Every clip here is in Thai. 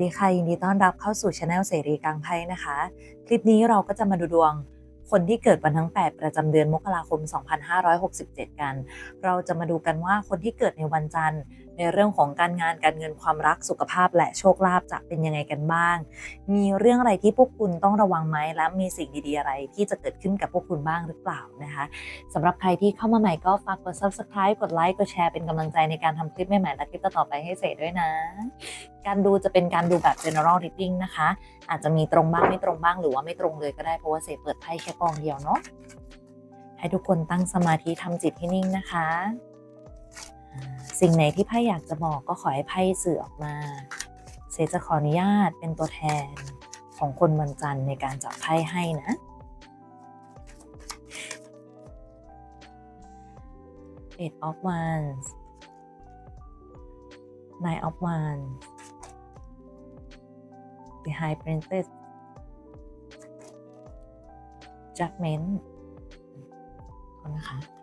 ดีค่ะยินดีต้อนรับเข้าสู่ช anel เสรีกลางไพ่นะคะ คลิปนี้เราก็จะมาดูดวงคนที่เกิดวันทั้ง 8 ประจำเดือนมกราคม 2567 กัน เราจะมาดูกันว่าคนที่เกิดในวันจันทร์ ในเรื่องของการงานการเงินความรักสุขภาพและโชคลาภจะเป็นยังไงกันบ้าง มีเรื่องอะไรที่พวกคุณต้องระวังไหมและมีสิ่งดีๆอะไรที่จะเกิดขึ้นกับพวกคุณบ้างหรือเปล่านะคะสำหรับใครที่เข้ามาใหม่ก็ฝากกด subscribe กดไลค์กดแชร์เป็นกำลังใจในการทำคลิปใหม่ๆและคลิปต่อไปให้เสร็จด้วยนะ การดูจะเป็นการดูแบบ general reading นะคะ อาจจะมีตรงบ้างไม่ตรงบ้างหรือว่าไม่ตรงเลยก็ได้เพราะว่าเสเปิดไพ่แค่กองเดียวเนาะให้ทุกคนตั้งสมาธิทำจิตให้นิ่งนะคะ สิ่งไหนที่ไพ่อยากจะบอกก็ขอให้ไพ่สื่อออกมาเสจะขออนุญาตเป็นตัวแทนของคนวันจันทร์ในการจับไพ่ให้นะ Eight of Wands Nine of Wands The High Princess Judgment ขอนะคะ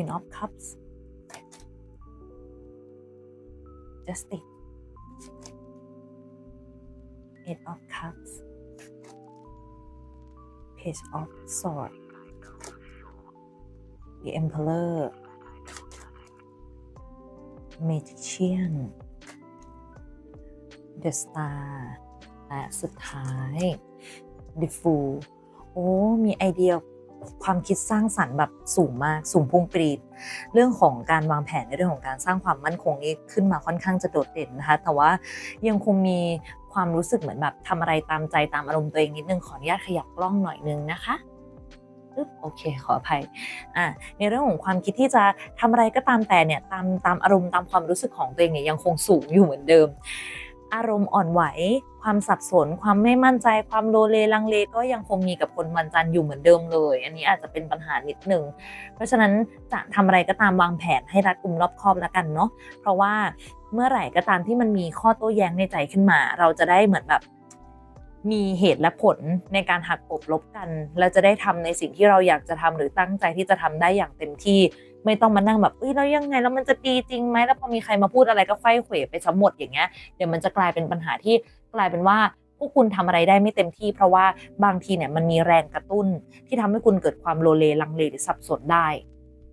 Queen of Cups Justice Eight of Cups Page of Swords The Emperor Magician The Star และสุดท้าย The Fool โอ้ มีไอเดีย ความคิดสร้างสรรค์แบบสูงมาก สูงพุ่งปรีด เรื่องของการวางแผนในเรื่องของการสร้างความมั่นคงนี้ขึ้นมาค่อนข้างจะโดดเด่นนะคะ แต่ว่ายังคงมีความรู้สึกเหมือนแบบทำอะไรตามใจตามอารมณ์ตัวเองนิดนึงขออนุญาตขยับกล้องหน่อยนึงนะคะโอเคขออภัยอะในเรื่องของความคิดที่จะทำอะไรก็ตามแต่เนี่ยตามตามอารมณ์ตามความรู้สึกของตัวเองเนี่ยยังคงสูงอยู่เหมือนเดิม อารมณ์อ่อนไหว ความสับสน ความไม่มั่นใจ ความโลเลลังเลก็ยังคงมีกับคนวันจันทร์อยู่เหมือนเดิมเลย อันนี้อาจจะเป็นปัญหานิดหนึ่ง เพราะฉะนั้นจะทำอะไรก็ตามวางแผนให้รัดกุมรอบคอบแล้วกันเนาะ เพราะว่าเมื่อไหร่ก็ตามที่มันมีข้อโต้แย้งในใจขึ้นมา เราจะได้เหมือนแบบมีเหตุและผลในการหักกบลบกัน เราจะได้ทำในสิ่งที่เราอยากจะทำหรือตั้งใจที่จะทำได้อย่างเต็มที่ ไม่ต้องมานั่งแบบเอ้ยแล้วยังไงแล้วมันจะดีจริงไหมแล้วพอมีใครมาพูดอะไรก็ไฟเขวไปสมหมดอย่างเงี้ยเดี๋ยวมันจะกลายเป็นปัญหาที่กลายเป็นว่าพวกคุณทำอะไรได้ไม่เต็มที่ เพราะว่าบางทีเนี่ยมันมีแรงกระตุ้น ที่ทำให้คุณเกิดความโลเลลังเลหรือสับสนได้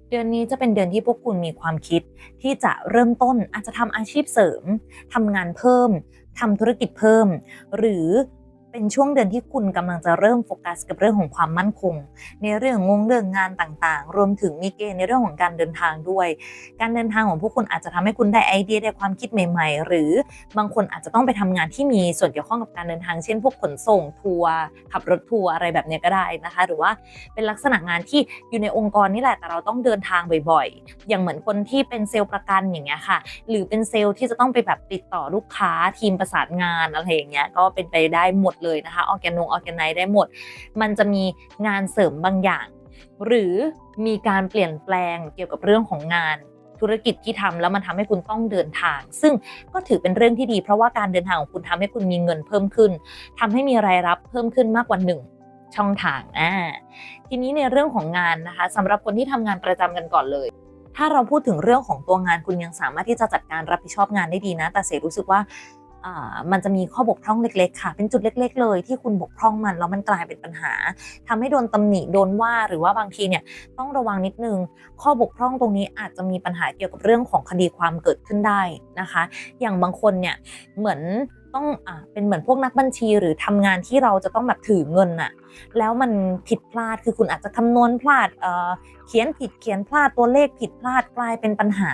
เดือนนี้จะเป็นเดือนที่พวกคุณมีความคิด ที่จะเริ่มต้นอาจจะทำอาชีพเสริมทำงานเพิ่มทำธุรกิจเพิ่ม หรือ เป็นช่วงเดือนที่คุณกำลังจะเริ่มโฟกัสกับเรื่องของความมั่นคง ในเรื่องงงเรื่องงานต่างๆ รวมถึงมีเกณฑ์ในเรื่องของการเดินทางด้วย การเดินทางของพวกคุณอาจจะทำให้คุณได้ไอเดียได้ความคิดใหม่ ๆ หรือบางคนอาจจะต้องไปทำงานที่มีส่วนเกี่ยวข้องกับการเดินทาง เช่น พวกขนส่งทัวร์ขับรถทัวร์อะไรแบบนี้ก็ได้นะคะ หรือว่าเป็นลักษณะงานที่อยู่ในองค์กรนี่แหละแต่เราต้องเดินทางบ่อยๆ อย่างเหมือนคนที่เป็นเซลล์ประกันอย่างเงี้ยค่ะ หรือเป็นเซลล์ที่จะต้องไปแบบติดต่อลูกค้าทีมประสานงานอะไรอย่างเงี้ยก็เป็นไปได้หมดเลยเลยนะคะออแกนงออแกนไนได้หมด มันจะมีงานเสริมบางอย่าง หรือมีการเปลี่ยนแปลงเกี่ยวกับเรื่องของงานธุรกิจที่ทำแล้วมันทำให้คุณต้องเดินทาง ซึ่งก็ถือเป็นเรื่องที่ดี เพราะว่าการเดินทางของคุณทำให้คุณมีเงินเพิ่มขึ้นทำให้มีรายรับเพิ่มขึ้นมากกว่าหนึ่งช่องทางอ่าทีนี้ในเรื่องของงานนะคะสำหรับคนที่ทำงานประจำกันก่อนเลย ถ้าเราพูดถึงเรื่องของตัวงานคุณยังสามารถที่จะจัดการรับผิดชอบงานได้ดีนะ แต่เสรู้สึกว่า มันจะมีข้อบกพร่องเล็กๆ ค่ะ เป็นจุดเล็ก ๆ เลยที่คุณบกพร่องมันแล้วมันกลายเป็นปัญหาทำให้โดนตำหนิโดนว่าหรือว่าบางทีเนี่ยต้องระวังนิดนึง ข้อบกพร่องตรงนี้อาจจะมีปัญหาเกี่ยวกับเรื่องของคดีความเกิดขึ้นได้นะคะ อย่างบางคนเนี่ยเหมือนต้องอเป็นเหมือนพวกนักบัญชีหรือทำงานที่เราจะต้องแบบถือเงินน่ะแล้วมันผิดพลาดคือคุณอาจจะคำนวณพลาดเเขียนผิดเขียนพลาดตัวเลขผิดพลาดกลายเป็นปัญหา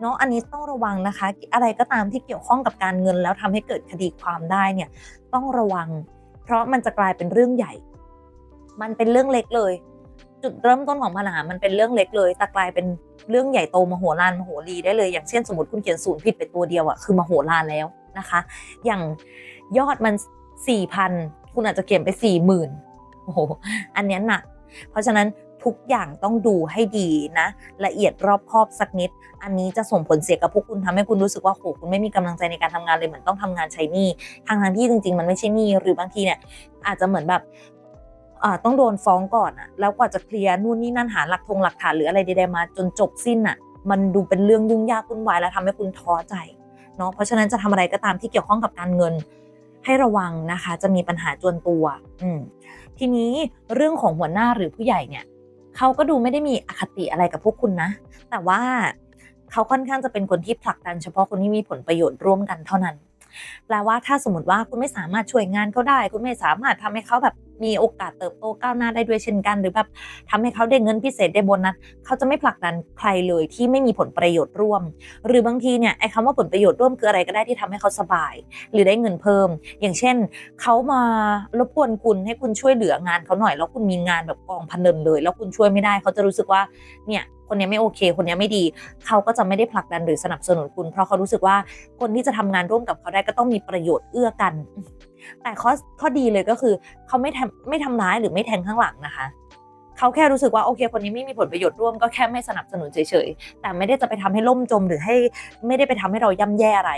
เนาะอันนี้ต้องระวังนะคะ อะไรก็ตามที่เกี่ยวข้องกับการเงิน แล้วทำให้เกิดคดีความได้เนี่ยต้องระวัง เพราะมันจะกลายเป็นเรื่องใหญ่ มันเป็นเรื่องเล็กเลย จุดเริ่มต้นของปัญหามันเป็นเรื่องเล็กเลย แต่กลายเป็นเรื่องใหญ่โตมโหฬารมโหรีได้เลย อย่างเช่นสมมติคุณเขียนศูนย์ผิดไปตัวเดียวอะคือมโหฬารแล้วนะคะ อย่างยอดมันสี่พันคุณอาจจะเขียนไปสี่หมื่นโอ้โหอันนี้หนัก เพราะฉะนั้น ทุกอย่างต้องดูให้ดีนะ ละเอียดรอบคอบสักนิด อันนี้จะส่งผลเสียกับพวกคุณทำให้คุณรู้สึกว่าโหคุณไม่มีกำลังใจในการทำงานเลยเหมือนต้องทำงานใช้หนี้ทางทางที่จริง ๆ มันไม่ใช่หนี้หรือบางทีเนี่ยอาจจะเหมือนแบบต้องโดนฟ้องก่อนอะแล้วกว่าจะเคลียร์นู่นนี่นั่นหาหลักทงหลักฐานหรืออะไรใดๆมา จนจบสิ้นอะมันดูเป็นเรื่องยุ่งยากวุ่นวายและทำให้คุณท้อใจเนาะเพราะฉะนั้นจะทำอะไรก็ตามที่เกี่ยวข้องกับการเงิน ให้ระวังนะคะ จะมีปัญหาจวนตัว อืทีนี้เรื่องของหัวหน้าหรือผู้ใหญ่เนี่ย เขาก็ดูไม่ได้มีอคติอะไรกับพวกคุณนะ แต่ว่าเขาค่อนข้างจะเป็นคนที่ผลักดันเฉพาะคนที่มีผลประโยชน์ร่วมกันเท่านั้นแปลว่าถ้าสมมติว่าคุณไม่สามารถช่วยงานเขาได้ คุณไม่สามารถทำให้เขาแบบ มีโอกาสเติบโตก้าวหน้าได้ด้วยเช่นกัน หรือแบบทำให้เขาได้เงินพิเศษได้โบนัสเขาจะไม่ผลักดันใครเลยที่ไม่มีผลประโยชน์ร่วม หรือบางทีเนี่ยไอ้คำว่าผลประโยชน์ร่วมคืออะไรก็ได้ที่ทำให้เขาสบาย หรือได้เงินเพิ่ม อย่างเช่นเขามารบกวนคุณให้คุณช่วยเหลืองานเขาหน่อย แล้วคุณมีงานแบบกองพันเนินเลย แล้วคุณช่วยไม่ได้เขาจะรู้สึกว่าเนี่ยคนนี้ไม่โอเค คนนี้ไม่ดี เขาก็จะไม่ได้ผลักดันหรือสนับสนุนคุณ เพราะเขารู้สึกว่าคนที่จะทำงานร่วมกับเขาได้ก็ต้องมีประโยชน์เอื้อกัน แต่ข้อข้อดีเลยก็คือเขาไม่ทำไม่ทำร้ายหรือไม่แทงข้างหลังนะคะเขาแค่รู้สึกว่าโอเคคนนี้ไม่มีผลประโยชน์ร่วมก็แค่ไม่สนับสนุนเฉยๆ แต่ไม่ได้จะไปทำให้ล่มจมหรือให้ไม่ได้ไปทำให้เราย่ำแย่อะไร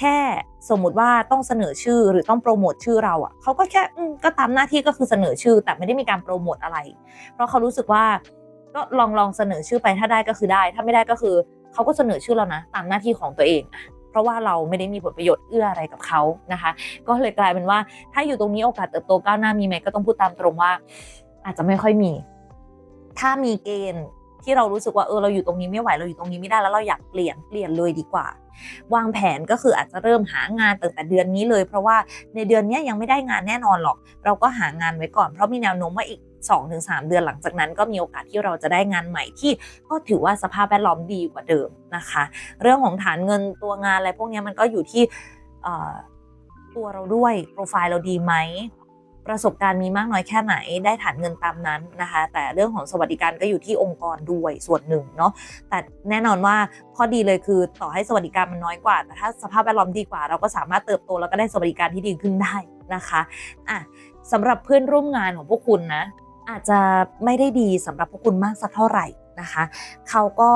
แค่สมมุติว่าต้องเสนอชื่อหรือต้องโปรโมทชื่อเราอะเขาก็แค่ก็ตามหน้าที่ก็คือเสนอชื่อ แต่ไม่ได้มีการโปรโมทอะไร เพราะเขารู้สึกว่าก็ลองลองเสนอชื่อไปถ้าได้ก็คือได้ ถ้าไม่ได้ก็คือเขาก็เสนอชื่อเรานะ ตามหน้าที่ของตัวเอง เพราะว่าเราไม่ได้มีผลประโยชน์เอื้ออะไรกับเขานะคะ ก็เลยกลายเป็นว่าถ้าอยู่ตรงนี้โอกาสเติบโตก้าวหน้ามีไหมก็ต้องพูดตามตรงว่า อาจจะไม่ค่อยมี ถ้ามีเกณฑ์ที่เรารู้สึกว่าเออเราอยู่ตรงนี้ไม่ไหวเราอยู่ตรงนี้ไม่ได้แล้วเราอยากเปลี่ยนเปลี่ยนเลยดีกว่า วางแผนก็คืออาจจะเริ่มหางานตั้งแต่เดือนนี้เลย เพราะว่าในเดือนนี้ยังไม่ได้งานแน่นอนหรอก เราก็หางานไว้ก่อนเพราะมีแนวโน้มว่าอีก 2-3 เดือนหลังจากนั้นก็มีโอกาสที่เราจะได้งานใหม่ที่ก็ถือว่าสภาพแวดล้อมดีกว่าเดิมนะคะ เรื่องของฐานเงินตัวงานอะไรพวกนี้มันก็อยู่ที่ตัวเราด้วยโปรไฟล์เราดีไหมประสบการณ์มีมากน้อยแค่ไหนได้ฐานเงินตามนั้นนะคะ แต่เรื่องของสวัสดิการก็อยู่ที่องค์กรด้วยส่วนหนึ่งเนาะแต่แน่นอนว่าข้อดีเลยคือต่อให้สวัสดิการมันน้อยกว่า แต่ถ้าสภาพแวดล้อมดีกว่า เราก็สามารถเติบโตแล้วก็ได้สวัสดิการที่ดีขึ้นได้นะคะอะสำหรับเพื่อนร่วมงานของพวกคุณนะ อาจจะไม่ได้ดีสำหรับพวกคุณมากสักเท่าไหร่นะคะ เขาก็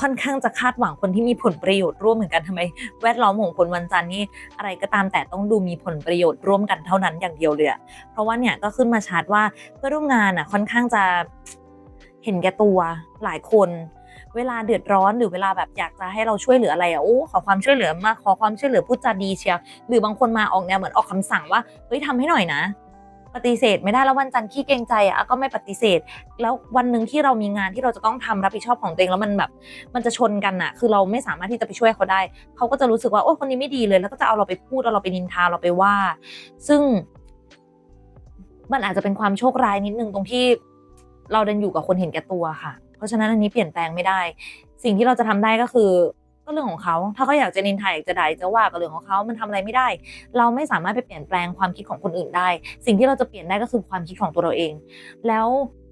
ค่อนข้างจะคาดหวังคนที่มีผลประโยชน์ร่วมเหมือนกันทำไม แวดล้อมของคนวันจันทร์นี่อะไรก็ตามแต่ต้องดูมีผลประโยชน์ร่วมกันเท่านั้นอย่างเดียวเลยอะเพราะว่าเนี่ยก็ขึ้นมาชัดว่าเพื่อนร่วมงานอะค่อนข้างจะเห็นแก่ตัวหลายคน เวลาเดือดร้อนหรือเวลาแบบอยากจะให้เราช่วยเหลืออะไรอะโอ้ขอความช่วยเหลือมาขอความช่วยเหลือพูดจาดีเชียวหรือบางคนมาออกแนวเหมือนออกคำสั่งว่าเฮ้ยทำให้หน่อยนะ ปฏิเสธไม่ได้แล้ววันจันทร์ขี้เกรงใจอะก็ไม่ปฏิเสธ แล้ววันหนึ่งที่เรามีงานที่เราจะต้องทำรับผิดชอบของตัวเองแล้วมันแบบ มันจะชนกันอะ คือเราไม่สามารถที่จะไปช่วยเขาได้ เขาก็จะรู้สึกว่าโอ้คนนี้ไม่ดีเลย แล้วก็จะเอาเราไปพูดเอาเราไปนินทาเราไปว่า ซึ่ง มันอาจจะเป็นความโชคร้ายนิดนึงตรงที่เราเดินอยู่กับคนเห็นแก่ตัวค่ะ เพราะฉะนั้นอันนี้เปลี่ยนแปลงไม่ได้ สิ่งที่เราจะทำได้ก็คือ ก็เรื่องของเขา ถ้าเขาอยากจะนินทาอยากจะด่ายจะว่าก็เรื่องของเขามันทำอะไรไม่ได้ เราไม่สามารถไปเปลี่ยนแปลงความคิดของคนอื่นได้ สิ่งที่เราจะเปลี่ยนได้ก็คือความคิดของตัวเราเอง แล้ว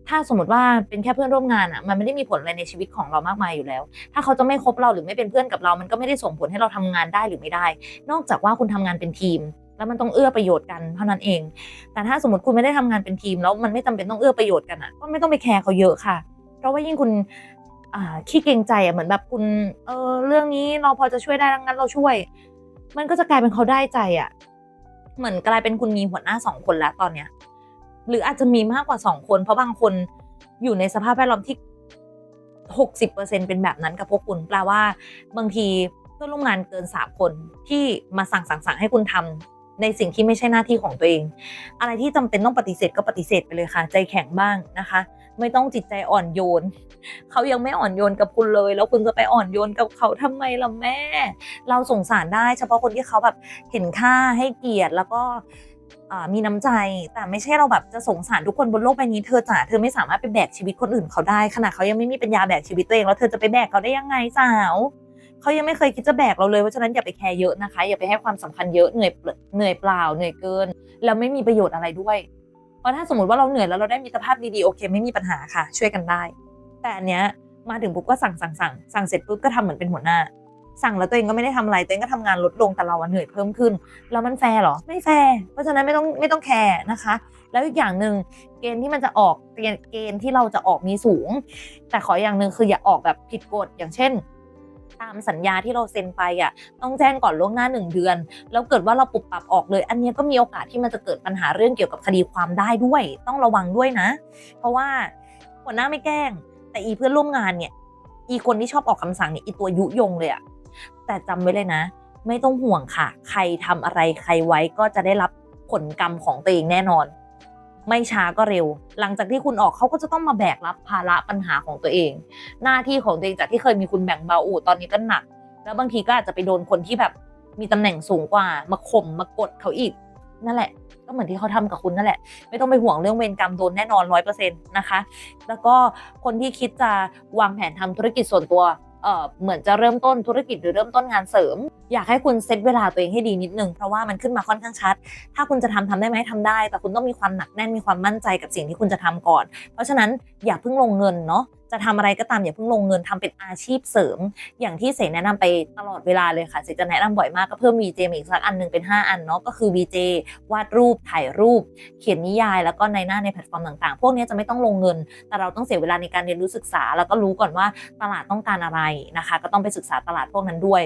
ถ้าสมมติว่าเป็นแค่เพื่อนร่วมงานอะมันไม่ได้มีผลอะไรในชีวิตของเรามากมายอยู่แล้ว ถ้าเขาจะไม่คบเราหรือไม่เป็นเพื่อนกับเรา มันก็ไม่ได้ส่งผลให้เราทำงานได้หรือไม่ได้ นอกจากว่าคุณทำงานเป็นทีม แล้วมันต้องเอื้อประโยชน์กันเท่านั้นเอง แต่ถ้าสมมติคุณไม่ได้ทำงานเป็นทีม แล้วมันไม่จำเป็นต้องเอื้อประโยชน์กันอะก็ไม่ต้องไปแคร์เขาเยอะค่ะ เพราะว่ายิ่งคุณ ขี้เกรงใจอะเหมือนแบบคุณเออเรื่องนี้เราพอจะช่วยได้ดังนั้นเราช่วย มันก็จะกลายเป็นเขาได้ใจอะ เหมือนกลายเป็นคุณมีหัวหน้าสองคนแล้วตอนเนี้ย หรืออาจจะมีมากกว่าสองคน เพราะบางคนอยู่ในสภาพแวดล้อมที่หกสิบเปอร์เซ็นเป็นแบบนั้นกับพวกคุณแปลว่า บางทีเพื่อนร่วมงานเกินสามคนที่มาสั่งสั่งสั่งให้คุณทำในสิ่งที่ไม่ใช่หน้าที่ของตัวเอง อะไรที่จำเป็นต้องปฏิเสธก็ปฏิเสธไปเลยค่ะ ใจแข็งบ้างนะคะ ไม่ต้องจิตใจอ่อนโยน เขายังไม่อ่อนโยนกับคุณเลย แล้วคุณจะไปอ่อนโยนกับเขาทำไมล่ะแม่ เราสงสารได้เฉพาะคนที่เขาแบบเห็นค่าให้เกียรติแล้วก็มีน้ำใจแต่ไม่ใช่เราแบบจะสงสารทุกคนบนโลกใบนี้เธอจ๋าเธอไม่สามารถไปแบกชีวิตคนอื่นเขาได้ขนาดเขายังไม่มีปัญญาแบกชีวิตตัวเองแล้วเธอจะไปแบกเขาได้ยังไงสาวเขายังไม่เคยคิดจะแบกเราเลยเพราะฉะนั้นอย่าไปแคร์เยอะนะคะ อย่าไปให้ความสำคัญเยอะเหนื่อยเปล่าเหนื่อยเปล่าเหนื่อยเกิน แล้วไม่มีประโยชน์อะไรด้วย เพราะถ้าสมมติว่าเราเหนื่อยแล้วเราได้มีสภาพดีๆโอเค ไม่มีปัญหาค่ะ ช่วยกันได้ แต่อันเนี้ยมาถึงปุ๊บก็สั่งสั่งสั่งสั่งเสร็จปุ๊บก็ทำเหมือนเป็นหัวหน้า สั่งแล้วตัวเองก็ไม่ได้ทำอะไรตัวเองก็ทำงานลดลงแต่เราเหนื่อยเพิ่มขึ้น แล้วมันแฟร์หรอไม่แฟร์เพราะฉะนั้นไม่ต้องไม่ต้องแคร์นะคะ แล้วอีกอย่างหนึ่งเกณฑ์ที่มันจะออกเกณฑ์เกณฑ์ที่เราจะออกมีสูง แต่ขออย่างหนึ่งคืออย่าออกแบบผิดกฎอย่างเช่น ตามสัญญาที่เราเซ็นไปอะต้องแจ้งก่อนล่วงหน้าหนึ่งเดือน แล้วเกิดว่าเราปรับปรับออกเลย อันนี้ก็มีโอกาสที่มันจะเกิดปัญหาเรื่องเกี่ยวกับคดีความได้ด้วย ต้องระวังด้วยนะ เพราะว่าหัวหน้าไม่แกล้ง แต่อีเพื่อนร่วมงานเนี่ย อีคนที่ชอบออกคำสั่งเนี่ยอีตัวยุยงเลยอะแต่จำไว้เลยนะ ไม่ต้องห่วงค่ะ ใครทำอะไรใครไว้ก็จะได้รับผลกรรมของตัวเองแน่นอน ไม่ช้าก็เร็ว หลังจากที่คุณออกเขาก็จะต้องมาแบกรับภาระปัญหาของตัวเอง หน้าที่ของตัวเองจากที่เคยมีคุณแบ่งเบาอูตอนนี้ก็หนัก แล้วบางทีก็อาจจะไปโดนคนที่แบบมีตำแหน่งสูงกว่า มาข่มมากดเขาอีก นั่นแหละ ก็เหมือนที่เขาทำกับคุณนั่นแหละ ไม่ต้องไปห่วงเรื่องเวรกรรมโดนแน่นอนร้อยเปอร์เซ็นต์นะคะ แล้วก็คนที่คิดจะวางแผนทำธุรกิจส่วนตัว เอ่อเหมือนจะเริ่มต้นธุรกิจหรือเริ่มต้นงานเสริม อยากให้คุณเซตเวลาตัวเองให้ดีนิดนึงเพราะว่ามันขึ้นมาค่อนข้างชัด ถ้าคุณจะทำทำได้ไหมทำได้ แต่คุณต้องมีความหนักแน่นมีความมั่นใจกับสิ่งที่คุณจะทำก่อน เพราะฉะนั้นอย่าเพิ่งลงเงินเนาะ จะทำอะไรก็ตามอย่าเพิ่งลงเงินทำเป็นอาชีพเสริม อย่างที่เสแนะนำไปตลอดเวลาเลยค่ะเสจะแนะนำบ่อยมากก็เพิ่ม VJ มาอีกสักอันหนึ่งเป็น 5 อันเนาะก็คือ VJ วาดรูปถ่ายรูป เขียนนิยาย แล้วก็ในหน้าในแพลตฟอร์มต่างๆ พวกนี้จะไม่ต้องลงเงิน แต่เราต้องเสียเวลาในการเรียนรู้ศึกษา แล้วก็รู้ก่อนว่าตลาดต้องการอะไรนะคะ ก็ต้องไปศึกษาตลาดพวกนั้นด้วย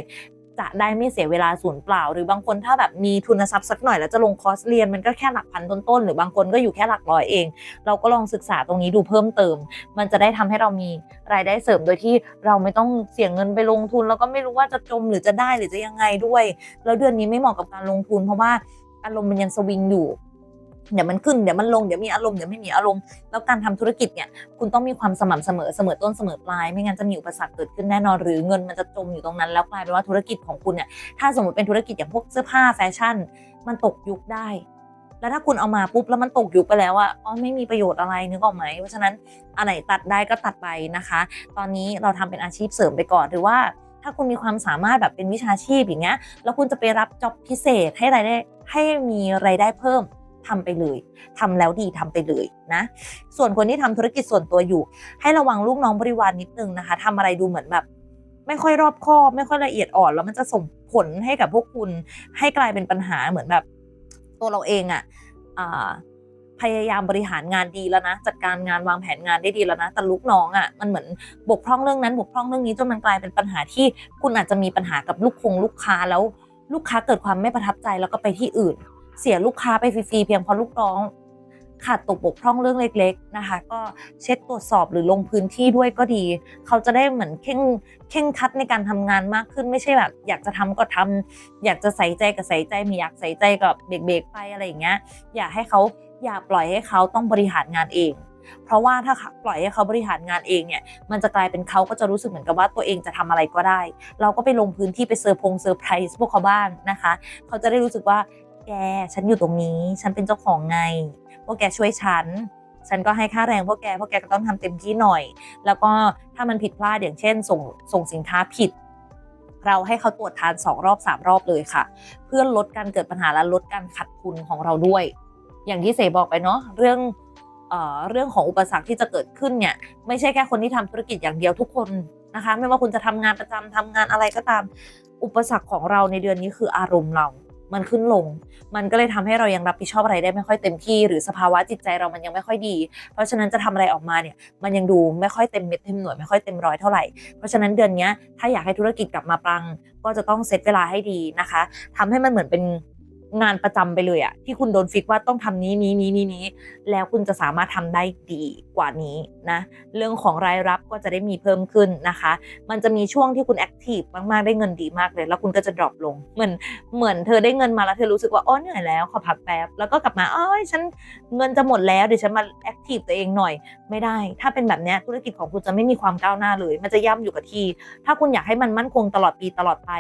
จะได้ไม่เสียเวลาศูนย์เปล่า หรือบางคนถ้าแบบมีทุนทรัพย์สักหน่อยแล้วจะลงคอร์สเรียนมันก็แค่หลักพันต้นๆหรือบางคนก็อยู่แค่หลักร้อยเอง เราก็ลองศึกษาตรงนี้ดูเพิ่มเติม มันจะได้ทำให้เรามีรายได้เสริมโดยที่เราไม่ต้องเสี่ยงเงินไปลงทุน แล้วก็ไม่รู้ว่าจะจมหรือจะได้หรือจะยังไงด้วย แล้วเดือนนี้ไม่เหมาะกับการลงทุน เพราะว่าอารมณ์มันยังสวิงอยู่ เดี๋ยวมันขึ้นเดี๋ยวมันลงเดี๋ยวมีอารมณ์เดี๋ยวไม่มีอารมณ์แล้วการทำธุรกิจเนี่ยคุณต้องมีความสม่ำเสมอเสมอต้นเสมอปลาย ไม่งั้นจะมีอุปสรรคเกิดขึ้นแน่นอนหรือเงินมันจะจมอยู่ตรงนั้น แล้วกลายเป็นว่าธุรกิจของคุณเนี่ยถ้าสมมติเป็นธุรกิจอย่างพวกเสื้อผ้าแฟชั่น มันตกยุคได้ แล้วถ้าคุณเอามาปุ๊บแล้วมันตกยุคไปแล้วอะอ๋อไม่มีประโยชน์อะไรนึกออกไหมเพราะฉะนั้นอันไหนตัดได้ก็ตัดไปนะคะ ตอนนี้เราทำเป็นอาชีพเสริมไปก่อนหรือว่าถ้าคุณมีความสามารถแบบเป็นวิชาชีพอย่างเงี้ยแล้วคุณจะไปรับจ็อบพิเศษให้รายได้ให้มีรายได้เพิ่ม ทำไปเลยทำแล้วดีทำไปเลยนะ ส่วนคนที่ทำธุรกิจส่วนตัวอยู่ ให้ระวังลูกน้องบริวารนิดนึงนะคะทำอะไรดูเหมือนแบบ ไม่ค่อยรอบคอบ ไม่ค่อยละเอียดอ่อน แล้วมันจะส่งผลให้กับพวกคุณ ให้กลายเป็นปัญหาเหมือนแบบ ตัวเราเองอะ่ะพยายามบริหารงานดีแล้วนะ จัดการงานวางแผนงานได้ดีแล้วนะแต่ลูกน้องอะมันเหมือนบกพร่องเรื่องนั้นบกพร่องเรื่องนี้จนมันกลายเป็นปัญหาที่คุณอาจจะมีปัญหากับลูกคงลูกค้าแล้วลูกค้าเกิดความไม่ประทับใจแล้วก็ไปที่อื่น เสียลูกค้าไปฟรีๆเพียงเพราะลูกน้อง ขาดตกบกพร่องเรื่องเล็ก ๆนะคะ ก็เช็คตรวจสอบหรือลงพื้นที่ด้วยก็ดี เขาจะได้เหมือนเข่งเข่งคัดในการทำงานมากขึ้นไม่ใช่แบบอยากจะทำก็ทำอยากจะใส่ใจก็ใส่ใจไม่อยากใส่ใจกับเบรกๆไปอะไรอย่างเงี้ยอย่าให้เขาอย่าปล่อยให้เขาต้องบริหารงานเองเพราะว่าถ้าปล่อยให้เขาบริหารงานเองเนี่ย มันจะกลายเป็นเขาก็จะรู้สึกเหมือนกับว่าตัวเองจะทำอะไรก็ได้ เราก็ไปลงพื้นที่ไปเซอร์พงเซอร์ไพรส์พวกเขาบ้างนะคะ เขาจะได้รู้สึกว่า แก ฉันอยู่ตรงนี้ ฉันเป็นเจ้าของไง พวกแกช่วยฉัน ฉันก็ให้ค่าแรงพวกแก พวกแกก็ต้องทำเต็มที่หน่อย แล้วก็ถ้ามันผิดพลาดอย่างเช่น ส่งส่งสินค้าผิด เราให้เขาตรวจทานสองรอบสามรอบเลยค่ะ เพื่อลดการเกิดปัญหาและลดการขัดทุนของเราด้วย อย่างที่เสบอกไปเนาะเรื่องเออเรื่องของอุปสรรคที่จะเกิดขึ้นเนี่ยไม่ใช่แค่คนที่ทำธุรกิจอย่างเดียวทุกคนนะคะ ไม่ว่าคุณจะทำงานประจำทำงานอะไรก็ตาม อุปสรรคของเราในเดือนนี้คืออารมณ์เรา มันขึ้นลง มันก็เลยทำให้เรายังรับผิดชอบอะไรได้ไม่ค่อยเต็มที่ หรือสภาวะจิตใจเรามันยังไม่ค่อยดี เพราะฉะนั้นจะทำอะไรออกมาเนี่ยมันยังดูไม่ค่อยเต็มเม็ดเต็มหน่วยไม่ค่อยเต็มร้อยเท่าไหร่ เพราะฉะนั้นเดือนนี้ถ้าอยากให้ธุรกิจกลับมาปัง ก็จะต้องเซตเวลาให้ดีนะคะทำให้มันเหมือนเป็น งานประจำไปเลยอะที่คุณโดนฟิกว่าต้องทำนี้นี้นี้นี้นี้แล้วคุณจะสามารถทำได้ดีกว่านี้นะเรื่องของรายรับก็จะได้มีเพิ่มขึ้นนะคะ มันจะมีช่วงที่คุณแอคทีฟมากๆได้เงินดีมากเลย แล้วคุณก็จะดรอปลงเหมือนเหมือนเธอได้เงินมาแล้วเธอรู้สึกว่าอ๋อเหนื่อยแล้วขอพักแป๊บแล้วก็กลับมาอ๋อฉันเงินจะหมดแล้วเดี๋ยวฉันมาแอคทีฟตัวเองหน่อย ไม่ได้ ถ้าเป็นแบบนี้ธุรกิจของคุณจะไม่มีความก้าวหน้าเลย มันจะย่ำอยู่กับที่ถ้าคุณอยากให้มันมั่นคงตลอดปีตลอดไป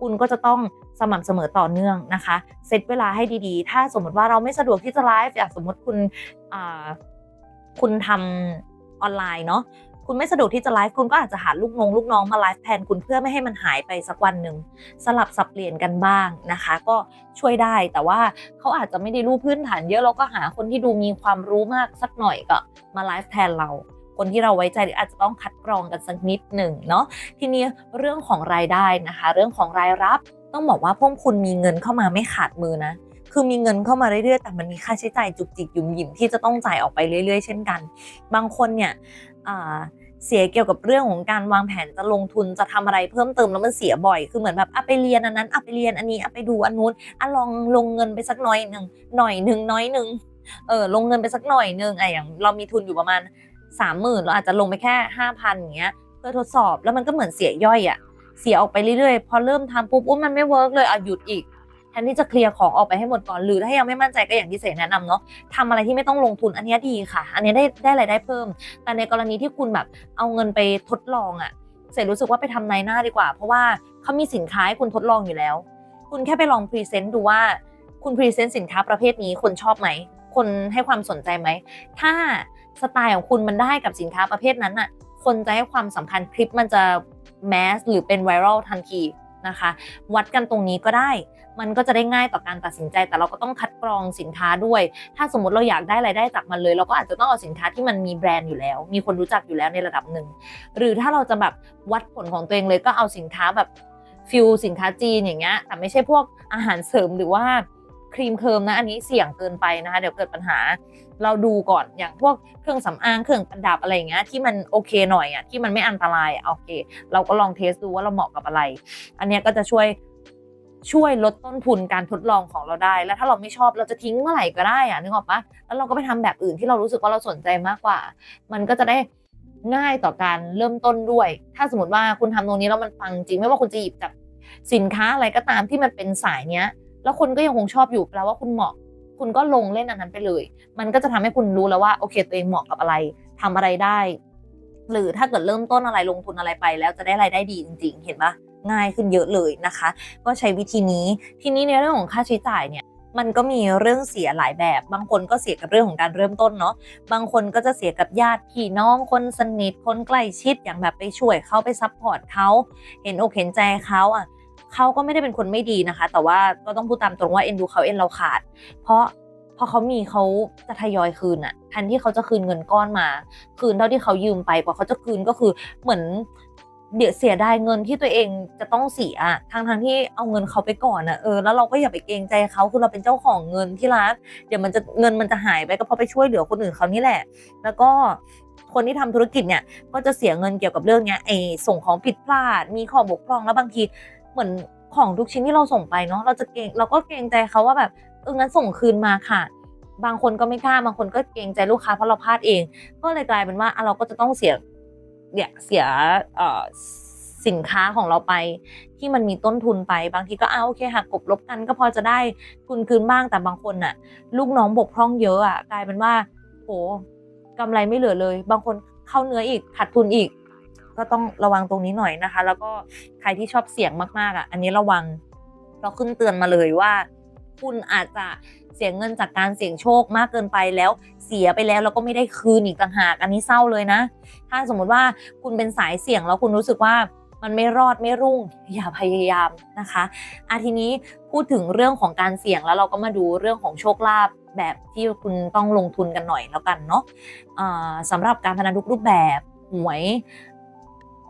คุณก็จะต้อง สม่ำเสมอต่อเนื่องนะคะ เซตเวลาให้ดีๆ ถ้าสมมติว่าเราไม่สะดวกที่จะไลฟ์อย่างสมมติคุณคุณทำออนไลน์เนาะคุณไม่สะดวกที่จะไลฟ์คุณก็อาจจะหาลูกน้องลูกน้องมาไลฟ์แทนคุณเพื่อไม่ให้มันหายไปสักวันหนึ่งสลับสับเปลี่ยนกันบ้างนะคะ ก็ช่วยได้แต่ว่าเขาอาจจะไม่ได้รู้พื้นฐานเยอะเราก็หาคนที่ดูมีความรู้มากสักหน่อยก็มาไลฟ์แทนเราคนที่เราไว้ใจอาจจะต้องคัดกรองกันสักนิดหนึ่งเนาะทีนี้เรื่องของรายได้นะคะ เรื่องของรายรับ ต้องบอกว่าพวกคุณมีเงินเข้ามาไม่ขาดมือนะ คือมีเงินเข้ามาเรื่อยๆ แต่มันมีค่าใช้จ่ายจุกจิกยุ่มยิมที่จะต้องจ่ายออกไปเรื่อย ๆ เช่นกัน บางคนเนี่ยเสียเกี่ยวกับเรื่องของการวางแผนจะลงทุนจะทำอะไรเพิ่มเติมแล้วมันเสียบ่อย คือเหมือนแบบอะไปเรียนอันนั้นอะไปเรียนอันนี้อะไปดูอันนู้นอะลองลงเงินไปสักหน่อยหนึ่งหน่อยหนึ่งน้อยหนึ่งเออลงเงินไปสักหน่อยหนึ่งไอะอย่างเรามีทุนอยู่ประมาณสามหมื่นเราอาจจะลงไปแค่ห้าพันอย่างเงี้ยเพื่อทดสอบแล้วมันก็เหมือนเสียย่อยอะ เสียออกไปเรื่อยๆ พอเริ่มทำปุ๊บอุ้มันไม่เวิร์กเลยอะหยุดอีกแทนที่จะเคลียร์ของออกไปให้หมดก่อนหรือถ้ายังไม่มั่นใจก็อย่างที่เสแนะนำเนาะทำอะไรที่ไม่ต้องลงทุนอันนี้ดีค่ะ อันนี้ได้ได้รายได้เพิ่ม แต่ในกรณีที่คุณแบบเอาเงินไปทดลองอะเสรู้สึกว่าไปทำในหน้าดีกว่า เพราะว่าเขามีสินค้าให้คุณทดลองอยู่แล้ว คุณแค่ไปลองพรีเซนต์ดูว่าคุณพรีเซนต์สินค้าประเภทนี้คนชอบไหมคนให้ความสนใจไหมถ้าสไตล์ของคุณมันได้กับสินค้าประเภทนั้นน่ะ คนจะให้ความสำคัญคลิปมันจะ แมสหรือเป็นไวรัลทันทีนะคะ วัดกันตรงนี้ก็ได้ มันก็จะได้ง่ายต่อการตัดสินใจ แต่เราก็ต้องคัดกรองสินค้าด้วย ถ้าสมมติเราอยากได้รายได้จากมันเลย เราก็อาจจะต้องเอาสินค้าที่มันมีแบรนด์อยู่แล้ว มีคนรู้จักอยู่แล้วในระดับหนึ่ง หรือถ้าเราจะแบบวัดผลของตัวเองเลยก็เอาสินค้าแบบฟิลสินค้าจีนอย่างเงี้ย แต่ไม่ใช่พวกอาหารเสริมหรือว่าครีมเคิมนะ อันนี้เสี่ยงเกินไปนะคะ เดี๋ยวเกิดปัญหา เราดูก่อนอย่างพวกเครื่องสำอางเครื่องประดับอะไรอย่างเงี้ยที่มันโอเคหน่อยอะที่มันไม่อันตรายโอเค เราก็ลองเทสดูว่าเราเหมาะกับอะไร อันเนี้ยก็จะช่วยช่วยลดต้นทุนการทดลองของเราได้ แล้วถ้าเราไม่ชอบเราจะทิ้งเมื่อไหร่ก็ได้อะนึกออกปะแล้วเราก็ไปทำแบบอื่นที่เรารู้สึกว่าเราสนใจมากกว่า มันก็จะได้ง่ายต่อการเริ่มต้นด้วย ถ้าสมมติว่าคุณทำตรงนี้แล้วมันฟังจริง ไม่ว่าคุณจะหยิบจากสินค้าอะไรก็ตามที่มันเป็นสายเนี้ย แล้วคนก็ยังคงชอบอยู่แปลว่าคุณเหมาะ คุณก็ลงเล่นอันนั้นไปเลย มันก็จะทำให้คุณรู้แล้วว่าโอเคตัวเองเหมาะกับอะไรทำอะไรได้ หรือถ้าเกิดเริ่มต้นอะไรลงทุนอะไรไป แล้วจะได้รายได้ดีจริง ๆ เห็นปะง่ายขึ้นเยอะเลยนะคะ ก็ใช้วิธีนี้ ทีนี้ในเรื่องของค่าใช้จ่ายเนี่ยมันก็มีเรื่องเสียหลายแบบ บางคนก็เสียกับเรื่องของการเริ่มต้นเนาะ บางคนก็จะเสียกับญาติพี่น้อง คนสนิท คนใกล้ชิด อย่างแบบไปช่วยเขาไปซัพพอร์ตเขา เห็นอกเห็นใจเขาอะ เขาก็ไม่ได้เป็นคนไม่ดีนะคะ แต่ว่าก็ต้องพูดตามตรงว่าเอ็นดูเขาเอ็นเราขาด เพราะพอเขามีเขาจะทยอยคืนอะแทนที่เขาจะคืนเงินก้อนมา คืนเท่าที่เขายืมไปกว่าเขาจะคืนก็คือเหมือนเดี๋ยวเสียดายเงินที่ตัวเองจะต้องเสียทางทางที่เอาเงินเขาไปก่อนอะเออแล้วเราก็อย่าไปเกรงใจเขาคือเราเป็นเจ้าของเงินที่รักเดี๋ยวมันจะเงินมันจะหายไปก็เพราะไปช่วยเหลือคนอื่นเขานี่แหละ แล้วก็คนที่ทำธุรกิจเนี่ยก็จะเสียเงินเกี่ยวกับเรื่องเนี้ยไอ้ส่งของผิดพลาด มีข้อบกพร่องแล้วบางที เหมือนของทุกชิ้นที่เราส่งไปเนาะเราจะเกรงเราก็เกรงใจเขาว่าแบบเอองั้นส่งคืนมาค่ะ บางคนก็ไม่กล้าบางคนก็เกรงใจลูกค้าเพราะเราพลาดเอง ก็เลยกลายเป็นว่าเราก็จะต้องเสียเนี่ยเสียเอ่อสินค้าของเราไปที่มันมีต้นทุนไป บางทีก็เอาโอเคหักกบลบกันก็พอจะได้ทุนคืนบ้างแต่บางคนน่ะ ลูกน้องบกพร่องเยอะอะกลายเป็นว่าโหกำไรไม่เหลือเลย บางคนเข้าเนื้ออีกขาดทุนอีก ก็ต้องระวังตรงนี้หน่อยนะคะ แล้วก็ใครที่ชอบเสี่ยงมากๆอะ อันนี้ระวังเราขึ้นเตือนมาเลยว่า คุณอาจจะเสียเงินจากการเสี่ยงโชคมากเกินไปแล้วเสียไปแล้วแล้วก็ไม่ได้คืนอีกต่างหาก อันนี้เศร้าเลยนะ ถ้าสมมุติว่าคุณเป็นสายเสี่ยงแล้วคุณรู้สึกว่ามันไม่รอดไม่รุ่งอย่าพยายามนะคะอาทีนี้พูดถึงเรื่องของการเสี่ยงแล้วเราก็มาดูเรื่องของโชคลาภแบบที่คุณต้องลงทุนกันหน่อยแล้วกันเนาะอ่าสำหรับการพนันทุกรูปแบบหวย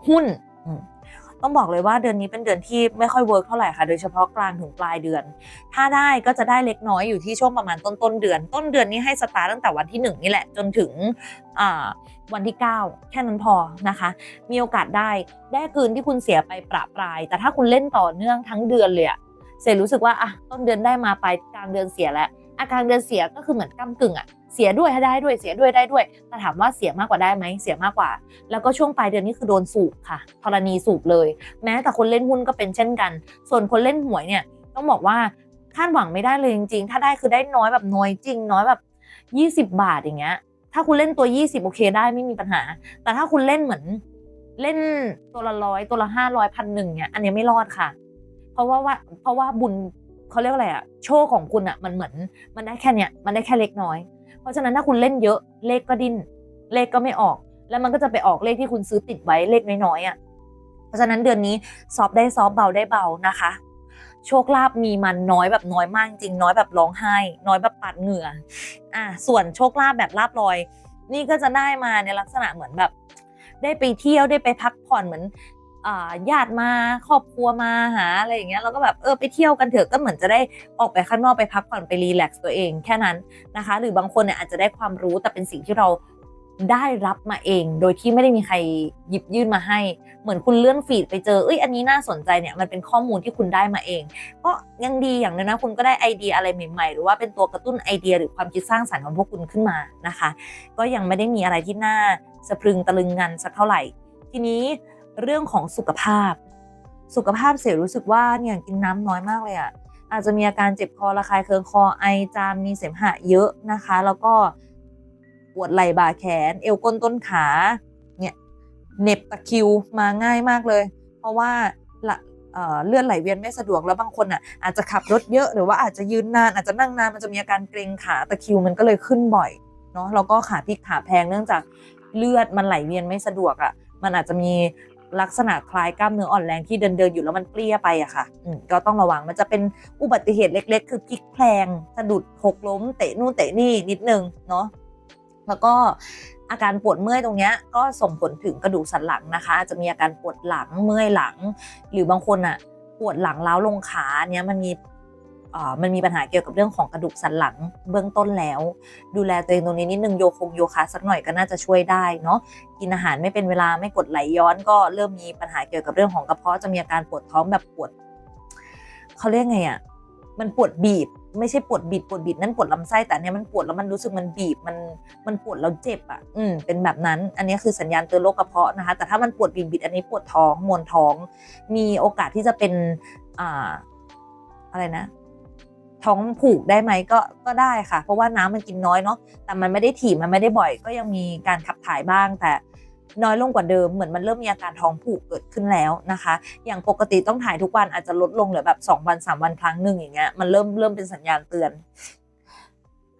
หุ้นอืมต้องบอกเลยว่าเดือนนี้เป็นเดือนที่ไม่ค่อยเวิร์กเท่าไหร่ค่ะ โดยเฉพาะกลางถึงปลายเดือน ถ้าได้ก็จะได้เล็กน้อยอยู่ที่ช่วงประมาณต้นต้นๆเดือน ต้นเดือนนี้ให้สตาร์ทตั้งแต่วันที่หนึ่งนี่แหละ จนถึงอ่าวันที่ 9 แค่นั้นพอนะคะ มีโอกาสได้ได้คืนที่คุณเสียไปประปราย แต่ถ้าคุณเล่นต่อเนื่องทั้งเดือนเลยอะเสร็จรู้สึกว่าอะต้นเดือนได้มาไปลายกลางเดือนเสียแล้ว อาการเดือนเสียก็คือเหมือนก้ากึ่งอะเสียด้วยถ้ได้ด้วยเสียด้วยได้ด้วยแต่ถามว่าเสียมากกว่าได้ไหมเสียมากกว่า แล้วก็ช่วงปลายเดือนนี่คือโดนสูบค่ะธรณีสูบเลย แม้แต่คนเล่นหุ้นก็เป็นเช่นกัน ส่วนคนเล่นหวยเนี่ยต้องบอกว่าคาดหวังไม่ได้เลยจริงๆ ถ้าได้คือได้น้อยแบบน้อยจริง น้อยแบบ 20 บาทอย่างเงี้ย ถ้าคุณเล่นตัว 20 โอเคได้ไม่มีปัญหา แต่ถ้าคุณเล่นเหมือนเล่นตัวละร้อยตัวละห้าร้อยพันหนึ่งเนี่ยอันนี้ไม่รอดค่ะ เพราะว่าว่าเพราะว่าบุญ เขาเรียกอะไรอะโชคของคุณอะมันเหมือนมันได้แค่เนี้ยมันได้แค่เล็กน้อย เพราะฉะนั้นถ้าคุณเล่นเยอะเลขก็ดิ้นเลขก็ไม่ออก แล้วมันก็จะไปออกเลขที่คุณซื้อติดไว้เลขน้อยๆอะ่ะเพราะฉะนั้นเดือนนี้ซอฟได้ซอฟเบาได้เบานะคะ โชคลาภมีมันน้อยแบบน้อยมากจริง น้อยแบบร้องไห้ น้อยแบบปัดเหงื่ออะส่วนโชคลาภแบบลาบลอย นี่ก็จะได้มาในลักษณะเหมือนแบบ ได้ไปเที่ยวได้ไปพักผ่อนเหมือน ญาติมาครอบครัวมาหาอะไรอย่างเงี้ยเราก็แบบเออไปเที่ยวกันเถอะก็เหมือนจะได้ออกไปข้างนอกไปพักผ่อนไปรีแลกซ์ตัวเองแค่นั้นนะคะ หรือบางคนเนี่ยอาจจะได้ความรู้แต่เป็นสิ่งที่เราได้รับมาเอง โดยที่ไม่ได้มีใครหยิบยื่นมาให้ เหมือนคุณเลื่อนฟีดไปเจอเอ้ยอันนี้น่าสนใจเนี่ยมันเป็นข้อมูลที่คุณได้มาเองก็ยังดีอย่างนึงนะคุณก็ได้ไอเดียอะไรใหม่ๆ หรือว่าเป็นตัวกระตุ้นไอเดียหรือความคิดสร้างสรรค์ของพวกคุณขึ้นมานะคะ ก็ยังไม่ได้มีอะไรที่น่าสะพรึงตะลึงงันสักเท่าไหร่ ทีนี้ เรื่องของสุขภาพ สุขภาพเสียรู้สึกว่าเนี่ยกินน้ำน้อยมากเลยอะอาจจะมีอาการเจ็บคอระคายเคืองคอไอจามมีเสมหะเยอะนะคะ แล้วก็ปวดไหล่บ่าแขน เอวก้นต้นขาเนี่ยเน็บตะคิวมาง่ายมากเลย เพราะว่าละเเลือดไหลเวียนไม่สะดวกแล้วบางคนอะอาจจะขับรถเยอะหรือว่าอาจจะยืนนานอาจจะนั่งนานมันจะมีอาการเกร็งขาตะคิวมันก็เลยขึ้นบ่อยเนาะแล้วก็ขาพลิกขาแพงเนื่องจากเลือดมันไหลเวียนไม่สะดวกอะมันอาจจะมี ลักษณะคล้ายกล้ามเนื้ออ่อนแรงที่เดินเดินๆอยู่แล้วมันเปรี้ยไปอะค่ะอืมก็ต้องระวังมันจะเป็นอุบัติเหตุเล็ก ๆ คือพลิกแพลงสะดุดหกล้ม เตะนู่นเตะนี่นิดนึงเนาะแล้วก็อาการปวดเมื่อยตรงเนี้ยก็ส่งผลถึงกระดูกสันหลังนะคะอาจจะมีอาการปวดหลังเมื่อยหลัง หรือบางคนอะปวดหลังล้าวลงขาเนี้ยมันมีอ่า มันมีปัญหาเกี่ยวกับเรื่องของกระดูกสันหลังเบื้องต้นแล้ว ดูแลตัวเองตรงนี้นิดนึงโยคงโยคะสักหน่อยก็น่าจะช่วยได้เนาะกินอาหารไม่เป็นเวลาไม่กดไหลย้อน ก็เริ่มมีปัญหาเกี่ยวกับเรื่องของกระเพาะจะมีอาการปวดท้องแบบปวดเขาเรียกไงอะ่ะมันปวดบีบ ไม่ใช่ปวดบีบปวดบีบนั่นปวดลำไส้แต่เนี้ยมันปวดแล้วมันรู้สึกมันบีบมันมันปวดแล้วเจ็บอะ อืมเป็นแบบนั้น อันนี้คือสัญญาณเตือนโรคกระเพาะนะคะ แต่ถ้ามันปวดบีบบีบอันนี้ปวดท้องมวนท้อง มีโอกาสที่จะเป็นอ่าอะไรนะ ท้องผูกได้ไหมก็ก็ได้ค่ะ เพราะว่าน้ำมันกินน้อยเนาะแต่มันไม่ได้ถี่มันไม่ได้บ่อย ก็ยังมีการขับถ่ายบ้าง แต่น้อยลงกว่าเดิมเหมือนมันเริ่มมีอาการท้องผูกเกิดขึ้นแล้วนะคะ อย่างปกติต้องถ่ายทุกวันอาจจะลดลงเหลือแบบ 2 วัน 3 วันครั้งหนึ่งอย่างเงี้ยมันเริ่มเริ่มเป็นสัญญาณเตือน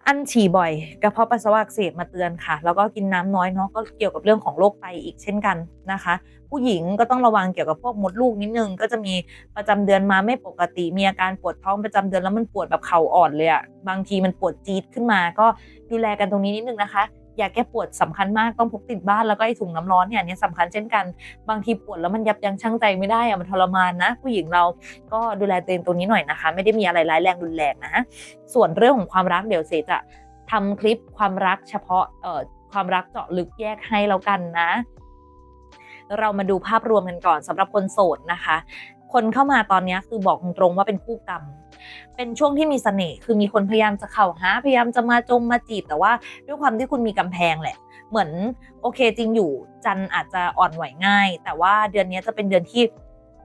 อันฉี่บ่อยกระเพาะปัสสาวะอักเสบมาเตือนค่ะ แล้วก็กินน้ำน้อยเนาะก็เกี่ยวกับเรื่องของโรคไตอีกเช่นกันนะคะ ผู้หญิงก็ต้องระวังเกี่ยวกับพวกมดลูกนิดนึง ก็จะมีประจำเดือนมาไม่ปกติ มีอาการปวดท้องประจำเดือนแล้วมันปวดแบบเข่าอ่อนเลยอะบางทีมันปวดจี๊ดขึ้นมา ก็ดูแลกันตรงนี้นิดนึงนะคะยาแก้ปวดสำคัญมากต้องพกติดบ้านแล้วก็ไอ้ถุงน้ำร้อนเนี่ยอันนี้สำคัญเช่นกัน บางทีปวดแล้วมันยับยั้งชั่งใจไม่ได้อะมันทรมานนะ ผู้หญิงเราก็ดูแลตัวเองตรงนี้หน่อยนะคะ ไม่ได้มีอะไรร้ายแรงรุนแรงนะ ส่วนเรื่องของความรักเดี๋ยวเสจะทำคลิปความรักเฉพาะเอ่อความรักเจาะลึกแยกให้แล้วกันนะ เรามาดูภาพรวมกันก่อนสำหรับคนโสดนะคะ คนเข้ามาตอนนี้คือบอกตรงๆว่าเป็นคู่กรรม เป็นช่วงที่มีเสน่ห์คือมีคนพยายามจะเข้าหาพยายามจะมาจมมาจีบ แต่ว่าด้วยความที่คุณมีกำแพงแหละ เหมือนโอเคจริงอยู่จันอาจจะอ่อนไหวง่าย แต่ว่าเดือนนี้จะเป็นเดือนที่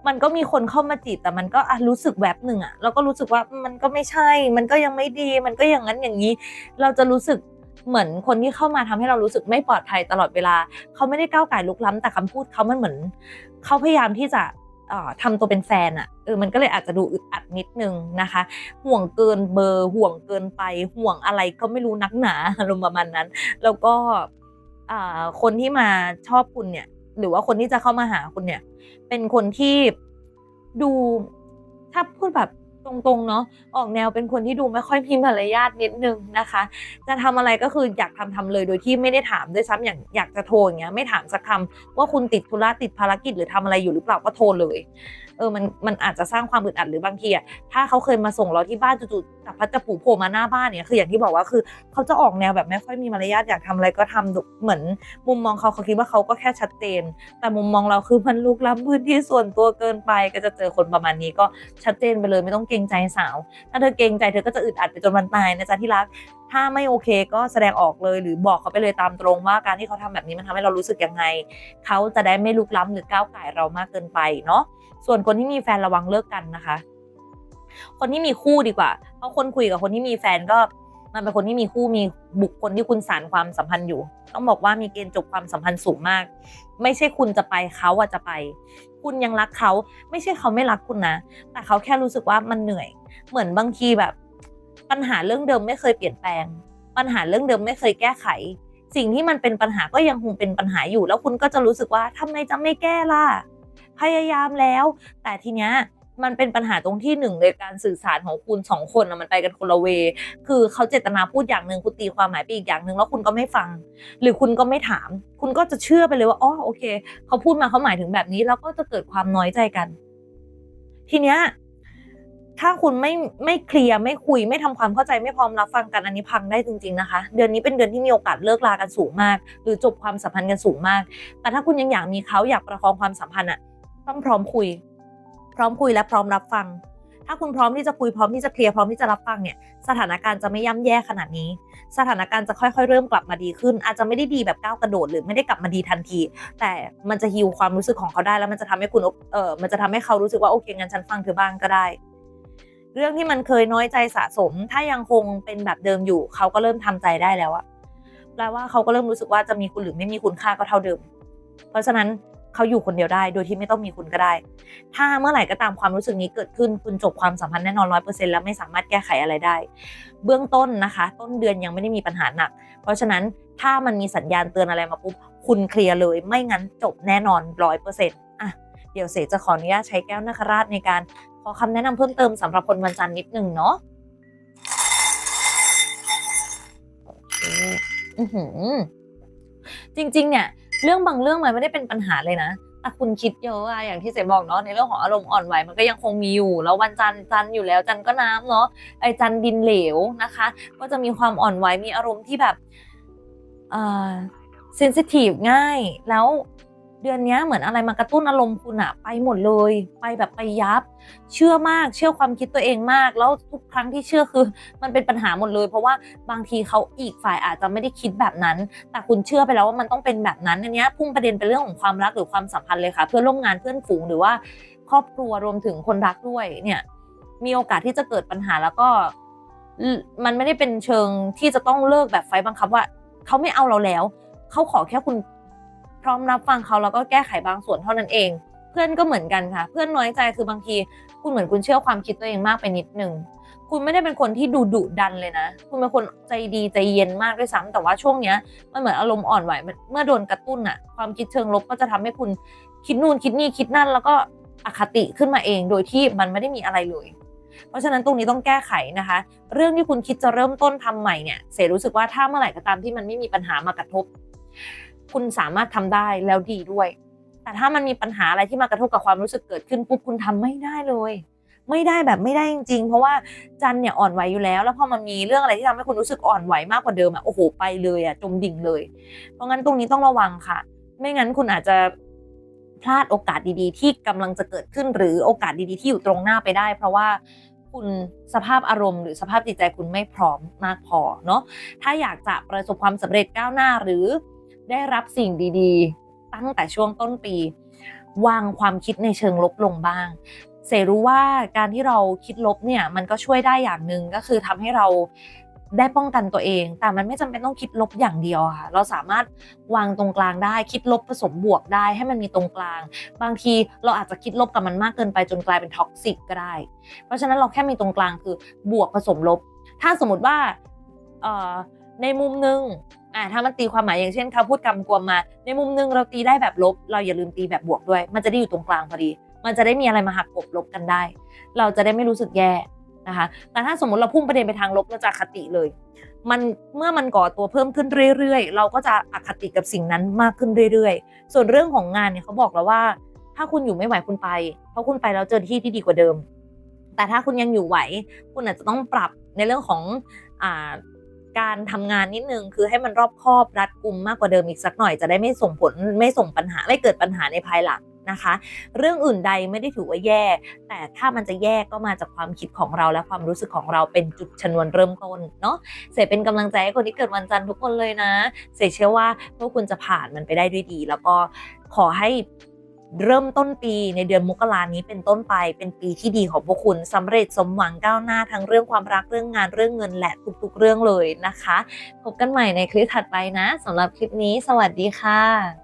มันก็มีคนเข้ามาจีบแต่มันก็รู้สึกแวบหนึ่งอะแล้วก็รู้สึกว่ามันก็ไม่ใช่ มันก็ยังไม่ดี มันก็อย่างนั้นอย่างนี้ เราจะรู้สึก เหมือนคนที่เข้ามาทำให้เรารู้สึกไม่ปลอดภัยตลอดเวลา เขาไม่ได้ก้าวไก่ลุกล้ำแต่คำพูดเขามันเหมือน เขาพยายามที่จะเอ่อทำตัวเป็นแฟนอะเออมันก็เลยอาจจะดูอึดอัดนิดนึงนะคะ ห่วงเกินเบอร์ห่วงเกินไปห่วงอะไรก็ไม่รู้นักหนาอารมณ์ประมาณนั้น แล้วก็คนที่มาชอบคุณเนี่ย หรือว่าคนที่จะเข้ามาหาคุณเนี่ย เป็นคนที่ดูถ้าพูดแบบ ตรงๆเนาะออกแนวเป็นคนที่ดูไม่ค่อยพิมีมารยาทนิดนึงนะคะ จะทำอะไรก็คืออยากทำทำเลย โดยที่ไม่ได้ถามด้วยซ้ำอย่างอยากจะโทรอย่างเงี้ยไม่ถามสักคำว่าคุณติดธุระติดภารกิจหรือทำอะไรอยู่หรือเปล่าก็โทรเลย เออมันมันอาจจะสร้างความอึดอัดหรือบางทีอะถ้าเขาเคยมาส่งเราที่บ้านจู่ๆจับพัดจับผูโผล่มาหน้าบ้านเนี่ยคืออย่างที่บอกว่าคือเขาจะออกแนวแบบไม่ค่อยมีมารยาทอยากทำอะไรก็ทำเหมือน มุมมองเขาเขาคิดว่าเขาก็แค่ชัดเจน แต่มุมมองเราคือมันลุกล้ำพื้นที่ส่วนตัวเกินไป ก็จะเจอคนประมาณนี้ก็ชัดเจนไปเลยไม่ต้องเกรงใจสาว ถ้าเธอเกรงใจเธอก็จะอึดอัดไปจนวันตายนะจ๊ะที่รักถ้าไม่โอเคก็แสดงออกเลยหรือบอกเขาไปเลยตามตรงว่าการที่เขาทำแบบนี้มันทำให้เรารู้สึกยังไง เขาจะได้ไม่ลุกล้ำหรือก้าวไก่เรามากเกินไปเนาะ ส่วนคนที่มีแฟนระวังเลิกกันนะคะ คนที่มีคู่ดีกว่า เพราะคนคุยกับคนที่มีแฟนก็มันเป็นคนที่มีคู่มีบุคคลที่คุณสารความสัมพันธ์อยู่ ต้องบอกว่ามีเกณฑ์จบความสัมพันธ์สูงมาก ไม่ใช่คุณจะไปเขาอะจะไป คุณยังรักเขา ไม่ใช่เขาไม่รักคุณนะ แต่เขาแค่รู้สึกว่ามันเหนื่อย เหมือนบางทีแบบ ปัญหาเรื่องเดิมไม่เคยเปลี่ยนแปลง ปัญหาเรื่องเดิมไม่เคยแก้ไข สิ่งที่มันเป็นปัญหาก็ยังคงเป็นปัญหาอยู่ แล้วคุณก็จะรู้สึกว่าทำไมจะไม่แก้ล่ะ พยายามแล้ว แต่ทีเนี้ยมันเป็นปัญหาตรงที่หนึ่งเลยการสื่อสารของคุณสองคนนะมันไปกันคนละเว คือเขาเจตนาพูดอย่างหนึ่งคุณตีความหมายไปอีกอย่างหนึ่งแล้วคุณก็ไม่ฟัง หรือคุณก็ไม่ถาม คุณก็จะเชื่อไปเลยว่าอ๋อโอเคเขาพูดมาเขาหมายถึงแบบนี้ แล้วก็จะเกิดความน้อยใจกัน ทีเนี้ยถ้าคุณไม่ไม่เคลียร์ไม่คุยไม่ทำความเข้าใจไม่พร้อมรับฟังกันอันนี้พังได้จริง ๆนะคะ เดือนนี้เป็นเดือนที่มีโอกาสเลิกลากันสูงมาก หรือจบความสัมพันธ์กันสูงมาก แต่ถ้าคุณยังอยากมีเขาอยากประคองความสัมพันธ์อะ ต้องพร้อมคุย พร้อมคุยและพร้อมรับฟัง ถ้าคุณพร้อมที่จะคุยพร้อมที่จะเคลียร์พร้อมที่จะรับฟังเนี่ยสถานการณ์จะไม่ย่ำแย่ขนาดนี้ สถานการณ์จะค่อยๆ เริ่มกลับมาดีขึ้น อาจจะไม่ได้ดีแบบก้าวกระโดดหรือไม่ได้กลับมาดีทันที แต่มันจะฮิวความรู้สึกของเขาได้แล้วมันจะทำให้คุณเออมันจะทำให้เขารู้สึกว่าโอเคงั้นฉันฟังเธอบ้างก็ได้ เรื่องที่มันเคยน้อยใจสะสม ถ้ายังคงเป็นแบบเดิมอยู่ เขาก็เริ่มทำใจได้แล้วอะแปลว่าเขาก็เริ่มรู้สึกว่าจะมีคุณหรือไม่มีคุณค่าก็เท่าเดิม เพราะฉะนั้น เขาอยู่คนเดียวได้ โดยที่ไม่ต้องมีคุณก็ได้ ถ้าเมื่อไหร่ก็ตามความรู้สึกนี้เกิดขึ้นคุณจบความสัมพันธ์แน่นอนร้อยเปอร์เซ็นต์แล้วไม่สามารถแก้ไขอะไรได้ เบื้องต้นนะคะ ต้นเดือนยังไม่ได้มีปัญหาหนัก เพราะฉะนั้นถ้ามันมีสัญญาณเตือนอะไรมาปุ๊บคุณเคลียร์เลย ไม่งั้นจบแน่นอนร้อยเปอร์เซ็นต์อะเดี๋ยวเสจะขออนุญาตใช้แก้วนาคราชในการขอคำแนะนำเพิ่มเติมสำหรับคนวันจันทร์นิดหนึ่งเนาะจริงๆ เนี่ย เรื่องบางเรื่องมันไม่ได้เป็นปัญหาเลยนะแต่คุณคิดเยอะอะอย่างที่เสบอกเนาะในเรื่องของอารมณ์อ่อนไหวมันก็ยังคงมีอยู่แล้ววันจันทร์จันทร์อยู่แล้วจันทร์ก็น้ำเนาะไอจันทร์ดินเหลวนะคะ ก็จะมีความอ่อนไหวมีอารมณ์ที่แบบอ่อเซนซิทีฟง่าย แล้ว เดือนนี้เหมือนอะไรมากระตุ้นอารมณ์คุณอะไปหมดเลย ไปแบบไปยับ เชื่อมากเชื่อความคิดตัวเองมาก แล้วทุกครั้งที่เชื่อคือ มันเป็นปัญหาหมดเลย เพราะว่าบางทีเขาอีกฝ่ายอาจจะไม่ได้คิดแบบนั้น แต่คุณเชื่อไปแล้วว่ามันต้องเป็นแบบนั้นอันนี้พุ่งประเด็นเป็นเรื่องของความรักหรือความสัมพันธ์เลยค่ะ เพื่อนร่วมงานเพื่อนฝูงหรือว่า ครอบครัวรวมถึงคนรักด้วยเนี่ยมีโอกาสที่จะเกิดปัญหาแล้วก็ มันไม่ได้เป็นเชิงที่จะต้องเลิกแบบไฟบังคับว่าเขาไม่เอาเราแล้วเขาขอแค่คุณ พร้อมรับฟังเขาแล้วก็แก้ไขบางส่วนเท่านั้นเอง เพื่อนก็เหมือนกันค่ะ เพื่อนน้อยใจคือบางทีคุณเหมือนคุณเชื่อความคิดตัวเองมากไปนิดนึงคุณไม่ได้เป็นคนที่ดุดุดันเลยนะ คุณเป็นคนใจดีใจเย็นมากด้วยซ้ำแต่ว่าช่วงเนี้ยมันเหมือนอารมณ์อ่อนไหวเมื่อโดนกระตุ้นอะความคิดเชิงลบก็จะทำให้คุณคิดนู่นคิดนี่คิดนั่น แล้วก็อคติขึ้นมาเองโดยที่มันไม่ได้มีอะไรเลย เพราะฉะนั้นตรงนี้ต้องแก้ไขนะคะ เรื่องที่คุณคิดจะเริ่มต้นทำใหม่เนี่ยเสรู้สึกว่าถ้าเมื่อไหร่ก็ตามที่มันไม่มีปัญหามากระทบ คุณสามารถทำได้แล้วดีด้วย แต่ถ้ามันมีปัญหาอะไรที่มากระทบกับความรู้สึกเกิดขึ้นปุ๊บคุณทำไม่ได้เลย ไม่ได้แบบไม่ได้จริงๆ เพราะว่าจันเนี่ยอ่อนไหวอยู่แล้ว แล้วพอมันมีเรื่องอะไรที่ทำให้คุณรู้สึกอ่อนไหวมากกว่าเดิมอะโอ้โหไปเลยอะจมดิ่งเลย เพราะงั้นตรงนี้ต้องระวังค่ะ ไม่งั้นคุณอาจจะพลาดโอกาสดีๆ ที่กำลังจะเกิดขึ้นหรือโอกาสดีๆ ที่อยู่ตรงหน้าไปได้ เพราะว่าคุณสภาพอารมณ์หรือสภาพจิตใจคุณไม่พร้อมมากพอเนาะถ้าอยากจะประสบความสำเร็จก้าวหน้าหรือ ได้รับสิ่งดีๆ ตั้งแต่ช่วงต้นปี วางความคิดในเชิงลบลงบ้าง เสรู้ว่าการที่เราคิดลบเนี่ยมันก็ช่วยได้อย่างหนึ่งก็คือทำให้เราได้ป้องกันตัวเอง แต่มันไม่จำเป็นต้องคิดลบอย่างเดียวค่ะ เราสามารถวางตรงกลางได้ คิดลบผสมบวกได้ ให้มันมีตรงกลาง บางทีเราอาจจะคิดลบกับมันมากเกินไปจนกลายเป็นท็อกซิกก็ได้ เพราะฉะนั้นเราแค่มีตรงกลางคือบวกผสมลบ ถ้าสมมติว่าในมุมหนึ่ง อ่าถ้ามันตีความหมายอย่างเช่นเขาพูดกำกวมมา ในมุมนึงเราตีได้แบบลบ เราอย่าลืมตีแบบบวกด้วย มันจะได้อยู่ตรงกลางพอดี มันจะได้มีอะไรมาหักกบลบกันได้ เราจะได้ไม่รู้สึกแย่นะคะ แต่ถ้าสมมติเราพุ่งประเด็นไปทางลบเราจะคติเลย มันเมื่อมันก่อตัวเพิ่มขึ้นเรื่อยๆ เราก็จะอคติกับสิ่งนั้นมากขึ้นเรื่อยๆ ส่วนเรื่องของงานเนี่ยเขาบอกแล้วว่า ถ้าคุณอยู่ไม่ไหวคุณไป เพราะคุณไปแล้วเจอที่ที่ดีกว่าเดิม แต่ถ้าคุณยังอยู่ไหว คุณอาจจะต้องปรับในเรื่องของอ่า การทำงานนิดนึงคือให้มันรอบคอบรัดกุมมากกว่าเดิมอีกสักหน่อยจะได้ไม่ส่งผลไม่ส่งปัญหาไม่เกิดปัญหาในภายหลังนะคะ เรื่องอื่นใดไม่ได้ถือว่าแย่ แต่ถ้ามันจะแย่ก็มาจากความคิดของเราและความรู้สึกของเราเป็นจุดชนวนเริ่มต้นเนาะเสเป็นกำลังใจให้คนที่เกิดวันจันทร์ทุกคนเลยนะ เสเชื่อว่าพวกคุณจะผ่านมันไปได้ด้วยดี แล้วก็ขอให้ เริ่มต้นปีในเดือนมกรานี้เป็นต้นไปเป็นปีที่ดีของพวกคุณสำเร็จสมหวังก้าวหน้าทั้งเรื่องความรักเรื่องงานเรื่องเงินและทุกๆเรื่องเลยนะคะ พบกันใหม่ในคลิปถัดไปนะสำหรับคลิปนี้ สวัสดีค่ะ